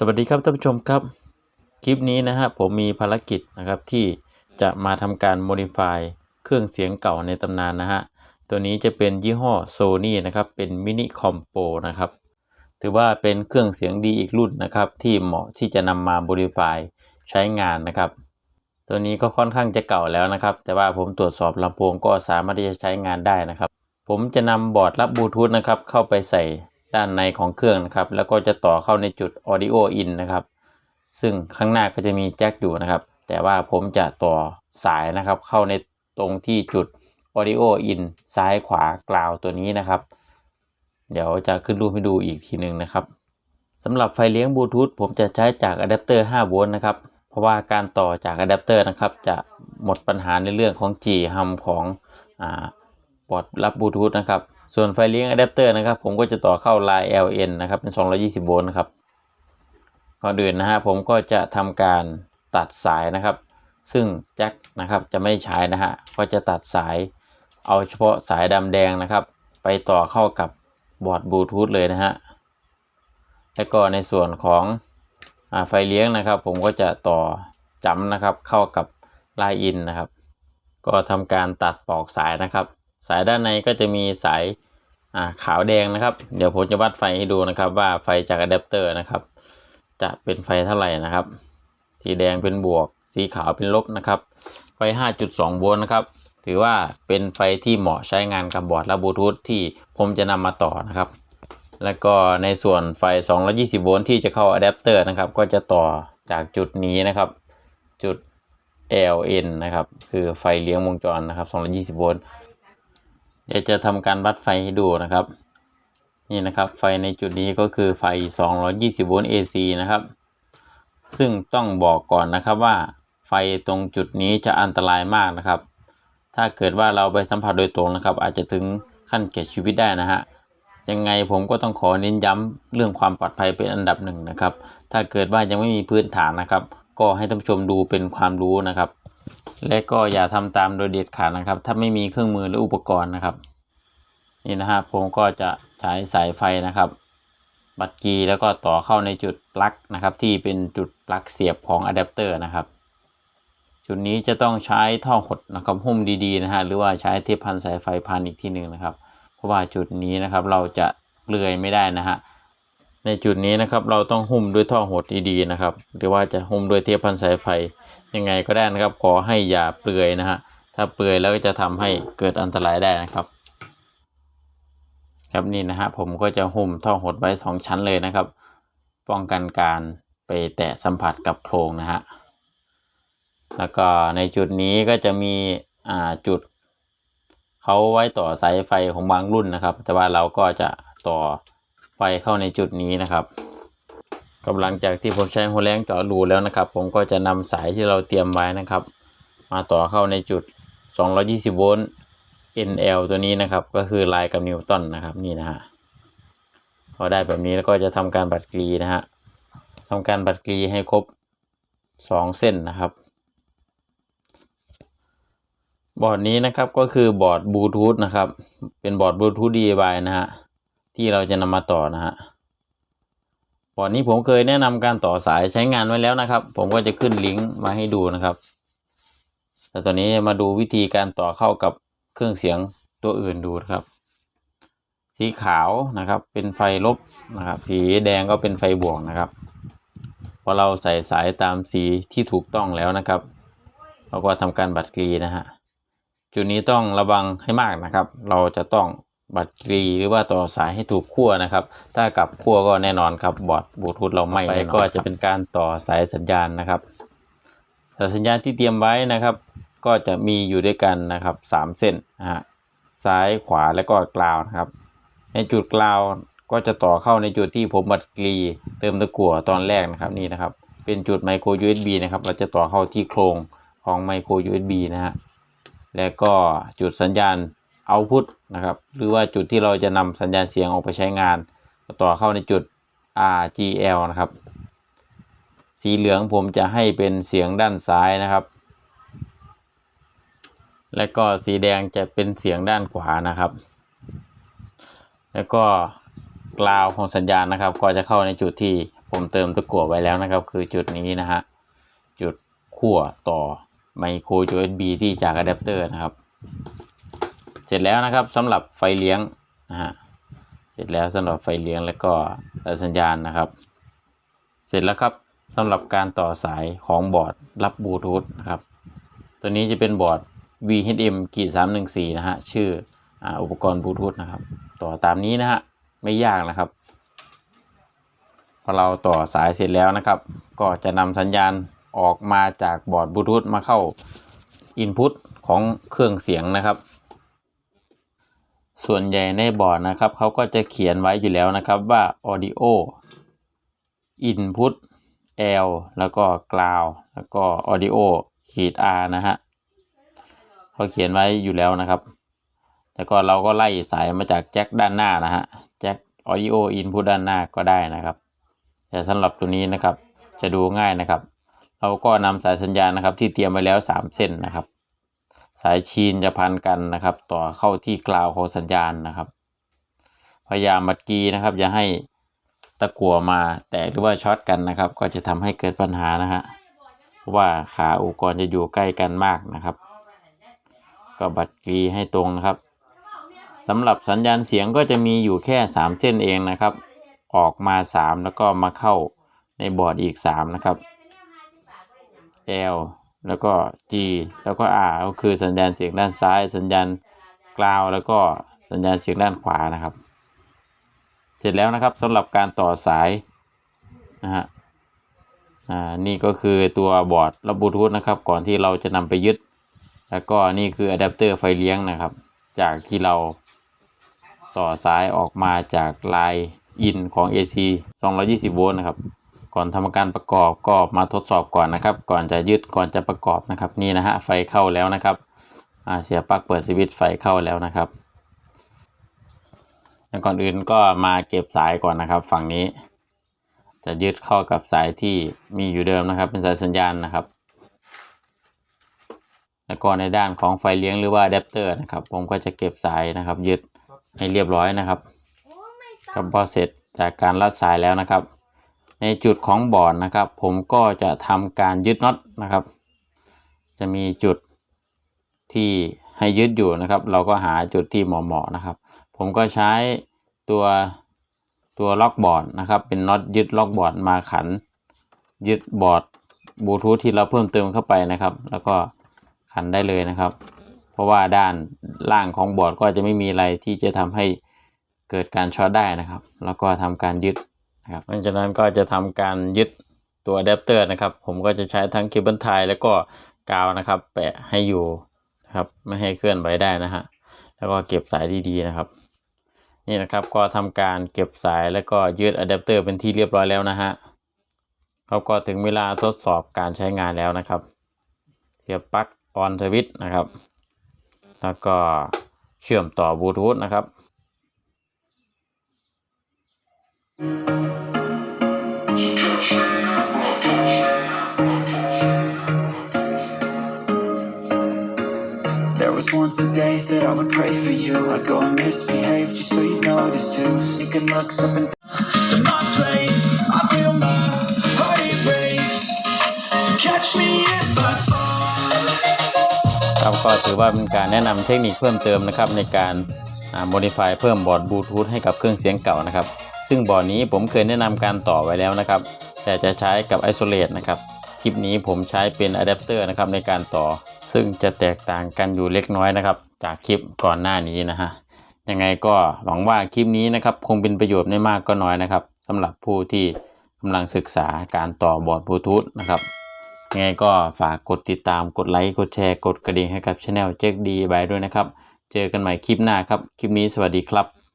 สวัสดีครับท่านผู้ชมครับ คลิปนี้นะฮะผมมีภารกิจนะครับที่จะมาทำการ modify เครื่องเสียงเก่าในตำนานนะฮะตัวนี้จะเป็นยี่ห้อ Sony นะครับเป็นมินิคอมโปนะครับถือว่าเป็นเครื่องเสียงดีอีกรุ่นนะครับที่เหมาะที่จะนำมา modify ใช้งานนะครับ ตัวนี้ก็ค่อนข้างจะเก่าแล้วนะครับ แต่ว่าผมตรวจสอบลำโพงก็สามารถที่จะใช้งานได้นะครับ ผมจะนำบอร์ดรับบลูทูธนะครับเข้าไปใส่ ด้านในของเครื่องนะครับ แล้วก็จะต่อเข้าในจุด audio in นะครับ ซึ่งข้างหน้าก็จะมีแจ็คอยู่นะครับ แต่ว่าผมจะต่อสายนะครับ เข้าในตรงที่จุด audio in ซ้ายขวากลาวตัวนี้นะครับ เดี๋ยวจะขึ้นรูปให้ดูอีกทีหนึ่งนะครับสำหรับไฟเลี้ยงบลูทูธผมจะใช้จากอะแดปเตอร์5โวลต์นะครับ เพราะว่าการต่อจากอะแดปเตอร์นะครับ จะหมดปัญหาในเรื่องของ G hum ของอปอร์ตรับบลูทูธนะครับ ส่วนไฟเลี้ยงอะแดปเตอร์นะครับ ผมก็จะต่อเข้า Line LN นะครับเป็น 220 โวลต์นะครับก่อนอื่นนะฮะผมก็จะทำการตัดสายนะครับ ซึ่งแจ็คนะครับจะไม่ใช้นะฮะก็จะตัดสายเอาเฉพาะสายดำแดงนะครับ ไปต่อเข้ากับบอร์ดบลูทูธเลยนะฮะแล้วก็ในส่วนของอไฟเลี้ยงนะครับ ผมก็จะต่อจำนะครับเข้ากับไลน์อินนะครับ ก็ทำการตัดปอกสายนะครับ สายด้านในก็จะมีสายอ่าขาวแดงนะครับ เดี๋ยวผมจะวัดไฟให้ดูนะครับว่าไฟจากอะแดปเตอร์นะครับ จะเป็นไฟเท่าไหร่นะครับ สีแดงเป็นบวก สีขาวเป็นลบนะครับไฟ 5.2 โวลต์นะครับ ถือว่าเป็นไฟที่เหมาะใช้งานกับบอร์ดและบลูทูธที่ผมจะนำมาต่อนะครับ แล้วก็ในส่วนไฟ 220 โวลต์ที่จะเข้าอะแดปเตอร์นะครับ ก็จะต่อจากจุดนี้นะครับ จุด LN นะครับ คือไฟเลี้ยงวงจรนะครับ 220 โวลต์ เดี๋ยวจะทำการวัดไฟให้ดูนะครับ นี่นะครับไฟในจุดนี้ก็คือไฟ 220 โวลต์ AC นะครับ ซึ่งต้องบอกก่อนนะครับว่าไฟตรงจุดนี้จะอันตรายมากนะครับ ถ้าเกิดว่าเราไปสัมผัสโดยตรงนะครับ อาจจะถึงขั้นเสียชีวิตได้นะฮะยังไงผมก็ต้องขอเน้นย้ำเรื่องความปลอดภัยเป็นอันดับหนึ่งนะครับ ถ้าเกิดว่ายังไม่มีพื้นฐานนะครับ ก็ให้ท่านผู้ชมดูเป็นความรู้นะครับ และก็อย่าทำตามโดยเด็ดขาดนะครับ ถ้าไม่มีเครื่องมือหรืออุปกรณ์นะครับ นี่นะฮะผมก็จะใช้สายไฟนะครับ บัตรกีแล้วก็ต่อเข้าในจุดปลั๊กนะครับ ที่เป็นจุดปลั๊กเสียบของอะแดปเตอร์นะครับ จุดนี้จะต้องใช้ท่อหดนะครับหุ้มดีๆนะฮะหรือว่าใช้เทปพันสายไฟพันอีกที่หนึ่งนะครับ เพราะว่าจุดนี้นะครับเราจะเปลือยไม่ได้นะฮะ ในจุดนี้นะครับเราต้องหุ้มด้วยท่อหดดีๆนะครับ หรือว่าจะหุ้มด้วยเทปพันสายไฟยังไงก็ได้นะครับ ขอให้อย่าเปลือยนะฮะถ้าเปลือยแล้วก็จะทำให้เกิดอันตรายได้นะครับ ครับนี่นะฮะผมก็จะหุ้มท่อหดไว้สองชั้นเลยนะครับ ป้องกันการไปแตะสัมผัสกับโครงนะฮะแล้วก็ในจุดนี้ก็จะมีอ่าจุดเขาไว้ต่อสายไฟของบางรุ่นนะครับ แต่ว่าเราก็จะต่อ ไฟเข้าในจุดนี้นะครับกำลังจากที่ผมใช้หัวแรงเจาะรูแล้วนะครับ ผมก็จะนำสายที่เราเตรียมไว้นะครับ มาต่อเข้าในจุด 220 โวลต์ NL ตัวนี้นะครับ ก็คือลายกับนิวตันนะครับนี่นะฮะพอได้แบบนี้แล้วก็จะทำการบัดกรีนะฮะทำการบัดกรีให้ครบ 2 เส้นนะครับ บอร์ดนี้นะครับก็คือบอร์ดบลูทูธนะครับ เป็นบอร์ดบลูทูธ DIY นะฮะ ที่เราจะนำมาต่อนะฮะบอร์ดนี้ผมเคยแนะนำการต่อสายใช้งานไว้แล้วนะครับ ผมก็จะขึ้นลิงก์มาให้ดูนะครับแต่ตอนนี้มาดูวิธีการต่อเข้ากับเครื่องเสียงตัวอื่นดูนะครับ สีขาวนะครับเป็นไฟลบนะครับ สีแดงก็เป็นไฟบวกนะครับพอเราใส่สายตามสีที่ถูกต้องแล้วนะครับเราก็ทำการบัดกรีนะฮะจุดนี้ต้องระวังให้มากนะครับ เราจะต้อง บัดกรีหรือว่าต่อสายให้ถูกขั้วนะครับ ถ้ากลับขั้วก็แน่นอนครับบอร์ดบลูทูธเราไม่ไปก็จะเป็นการต่อสายสัญญาณนะครับสายสัญญาณที่เตรียมไว้นะครับ ก็จะมีอยู่ด้วยกันนะครับสามเส้นนะฮะซ้ายขวาแล้วก็กราวนะครับ ในจุดกราวก็จะต่อเข้าในจุดที่ผมบัดกรีเติมตะกั่วตอนแรกนะครับนี่นะครับ เป็นจุดไมโคร USB นะครับ เราจะต่อเข้าที่โครงของไมโคร USB นะฮะแล้วก็จุดสัญญาณ เอาพุทนะครับ หรือว่าจุดที่เราจะนำสัญญาณเสียงออกไปใช้งาน ต่อเข้าในจุด RGL นะครับ สีเหลืองผมจะให้เป็นเสียงด้านซ้ายนะครับ และก็สีแดงจะเป็นเสียงด้านขวานะครับ แล้วก็กราวของสัญญาณนะครับ ก็จะเข้าในจุดที่ผมเติมตะกั่วไว้แล้วนะครับ คือจุดนี้นะฮะจุดขั้วต่อไมโคร USB ที่จากอะแดปเตอร์นะครับ เสร็จแล้วนะครับสำหรับไฟเลี้ยงนะฮะเสร็จแล้วสำหรับไฟเลี้ยงแล้วก็สัญญาณนะครับ เสร็จแล้วครับสำหรับการต่อสายของบอร์ดรับบลูทูธนะครับตัวนี้จะเป็นบอร์ด VHM กีด314นะฮะชื่ออ,อุปกรณ์บลูทูธนะครับ ต่อตามนี้นะฮะไม่ยากนะครับพอเราต่อสายเสร็จแล้วนะครับ ก็จะนำสัญญาณออกมาจากบอร์ดบลูทูธมาเข้าอินพุตของเครื่องเสียงนะครับ ส่วนใหญ่ในบอร์ดนะครับเขาก็จะเขียนไว้อยู่แล้วนะครับว่า audio input L แล้วก็ ground แล้วก็ audio ขีด R นะฮะเขาเขียนไว้อยู่แล้วนะครับ แล้วก็เราก็ไล่สายมาจากแจ็คด้านหน้านะฮะแจ็ค audio input ด้านหน้าก็ได้นะครับ แต่สำหรับตัวนี้นะครับจะดูง่ายนะครับ เราก็นำสายสัญญาณนะครับที่เตรียมไว้แล้ว 3 เส้นนะครับ สายชีนจะพันกันนะครับ ต่อเข้าที่กราวของสัญญาณนะครับ พยายามมัดกีนะครับ อย่าให้ตะกั่วมาแตกหรือว่าช็อตกันนะครับ ก็จะทำให้เกิดปัญหานะฮะเพราะว่าขาอุปกรณ์จะอยู่ใกล้กันมากนะครับ ก็บัดกีให้ตรงนะครับสำหรับสัญญาณเสียงก็จะมีอยู่แค่ 3 เส้นเองนะครับ ออกมา 3 แล้วก็มาเข้าในบอร์ดอีก 3 นะครับ L แล้วก็ G แล้วก็ R ก็คือสัญญาณเสียงด้านซ้าย สัญญาณกราวแล้วก็สัญญาณเสียงด้านขวานะครับ เสร็จแล้วนะครับสำหรับการต่อสายนะฮะอ่านี่ก็คือตัวบอร์ดรับบลูทูธนะครับก่อนที่เราจะนำไปยึด แล้วก็นี่คืออะแดปเตอร์ไฟเลี้ยงนะครับ จากที่เราต่อสายออกมาจากลายอินของ AC 220 โวลต์นะครับ ก่อนทำการประกอบก็มาทดสอบก่อนนะครับ ก่อนจะยึดก่อนจะประกอบนะครับ นี่นะฮะไฟเข้าแล้วนะครับเสียบปลั๊กเปิดสวิตช์ไฟเข้าแล้วนะครับแล้วก่อนอื่นก็มาเก็บสายก่อนนะครับ ฝั่งนี้ จะยึดเข้ากับสายที่มีอยู่เดิมนะครับ เป็นสายสัญญาณนะครับ แล้วก็ในด้านของไฟเลี้ยงหรือว่าอะแดปเตอร์นะครับ ผมก็จะเก็บสายนะครับ ยึดให้เรียบร้อยนะครับก็พอเสร็จจากการรัดสายแล้วนะครับ ในจุดของบอร์ดนะครับ ผมก็จะทำการยึดน็อตนะครับ จะมีจุดที่ให้ยึดอยู่นะครับ เราก็หาจุดที่เหมาะๆนะครับ ผมก็ใช้ตัวตัวล็อกบอร์ดนะครับ เป็นน็อตยึดล็อกบอร์ดมาขัน ยึดบอร์ดบลูทูธที่เราเพิ่มเติมเข้าไปนะครับ แล้วก็ขันได้เลยนะครับ เพราะว่าด้านล่างของบอร์ดก็จะไม่มีอะไรที่จะทำให้เกิดการช็อตได้นะครับ แล้วก็ทำการยึด นะครับหลังจากนั้นก็จะทำการยึดตัวอะแดปเตอร์นะครับ ผมก็จะใช้ทั้งเคเบิลไทยแล้วก็กาวนะครับ แปะให้อยู่นะครับ ไม่ให้เคลื่อนไหวได้นะฮะแล้วก็เก็บสายดีๆนะครับ นี่นะครับก็ทำการเก็บสายแล้วก็ยึดอะแดปเตอร์เป็นที่เรียบร้อยแล้วนะฮะครับก็ถึงเวลาทดสอบการใช้งานแล้วนะครับเสียบปลั๊กออนสวิตช์นะครับ แล้วก็เชื่อมต่อบลูทูธนะครับ There was once a day that I would pray for you I'd go and misbehave just so you'd notice too Sneaking looks up and To my place, I feel my heart erase So catch me if I fall รัก็ถือว่าเป็นการแนะนำเทคนิคเพิ่มเติมนะครับในการโมดิฟายเพิ่มบอร์ดบลูทูธให้กับเครื่องเสียงเก่านะครับ ซึ่งบอร์ดนี้ผมเคยแนะนำการต่อไว้แล้วนะครับ แต่จะใช้กับไอโซเลตนะครับ คลิปนี้ผมใช้เป็นอะแดปเตอร์นะครับในการต่อ ซึ่งจะแตกต่างกันอยู่เล็กน้อยนะครับ จากคลิปก่อนหน้านี้นะฮะยังไงก็หวังว่าคลิปนี้นะครับคงเป็นประโยชน์ไม่มากก็น้อยนะครับสำหรับผู้ที่กำลังศึกษาการต่อบอร์ดบลูทูธนะครับยังไงก็ฝากกดติดตามกดไลค์กดแชร์กดกระดิ่งให้กับช anel เจ๊กดีบายด้วยนะครับ เจอกันใหม่คลิปหน้าครับ คลิปนี้สวัสดีครับ